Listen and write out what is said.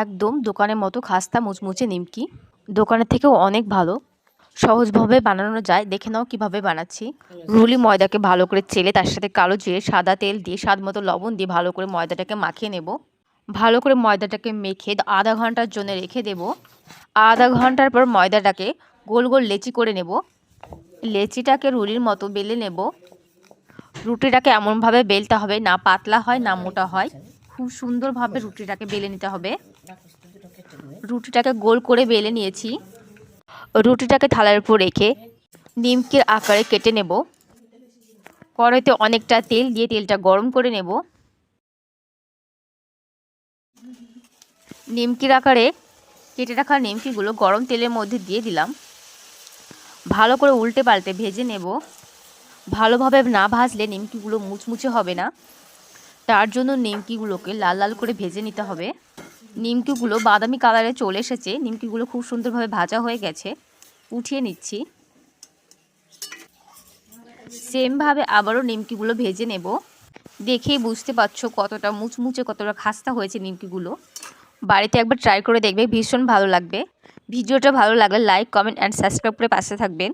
একদম দোকানের মতো খাস্তা মুচমুচে নিমকি। দোকানের থেকেও অনেক ভালো। সহজভাবে বানানো যায়। দেখে নাও কীভাবে বানাচ্ছি। রুলি ময়দাকে ভালো করে চেলে, তার সাথে কালো জিরে, সাদা তেল দিয়ে, স্বাদ মতো লবণ দিয়ে ভালো করে ময়দাটাকে মাখিয়ে নেব। ভালো করে ময়দাটাকে মেখে আধা ঘণ্টার জন্য রেখে দেব। আধা ঘণ্টার পর ময়দাটাকে গোল গোল লেচি করে নেব। লেচিটাকে রুলির মতো বেলে নেব। রুটিটাকে এমনভাবে বেলতে হবে, না পাতলা হয়, না মোটা হয়। খুব সুন্দরভাবে রুটিটাকে বেলে নিতে হবে। রুটিটাকে গোল করে বেলে নিয়েছি। রুটিটাকে থালার উপর রেখে নিমকির আকারে কেটে নেব। কড়াইতে অনেকটা তেল দিয়ে তেলটা গরম করে নেব। নিমকির আকারে কেটে রাখা নিমকিগুলো গরম তেলের মধ্যে দিয়ে দিলাম। ভালো করে উল্টে পাল্টে ভেজে নেব। ভালোভাবে না ভাজলে নিমকিগুলো মুচমুচে হবে না। তার জন্য নিমকিগুলোকে লাল লাল করে ভেজে নিতে হবে। নিমকিগুলো বাদামি কালারে চলে এসেছে। নিমকিগুলো খুব সুন্দরভাবে ভাজা হয়ে গেছে। উঠিয়ে নিচ্ছি। সেমভাবে আবারও নিমকিগুলো ভেজে নেব। দেখেই বুঝতে পারছ কতটা মুচমুচে, কতটা খাস্তা হয়েছে নিমকিগুলো। বাড়িতে একবার ট্রাই করে দেখবে, ভীষণ ভালো লাগবে। ভিডিওটা ভালো লাগলে লাইক কমেন্ট অ্যান্ড সাবস্ক্রাইব করে পাশে থাকবেন।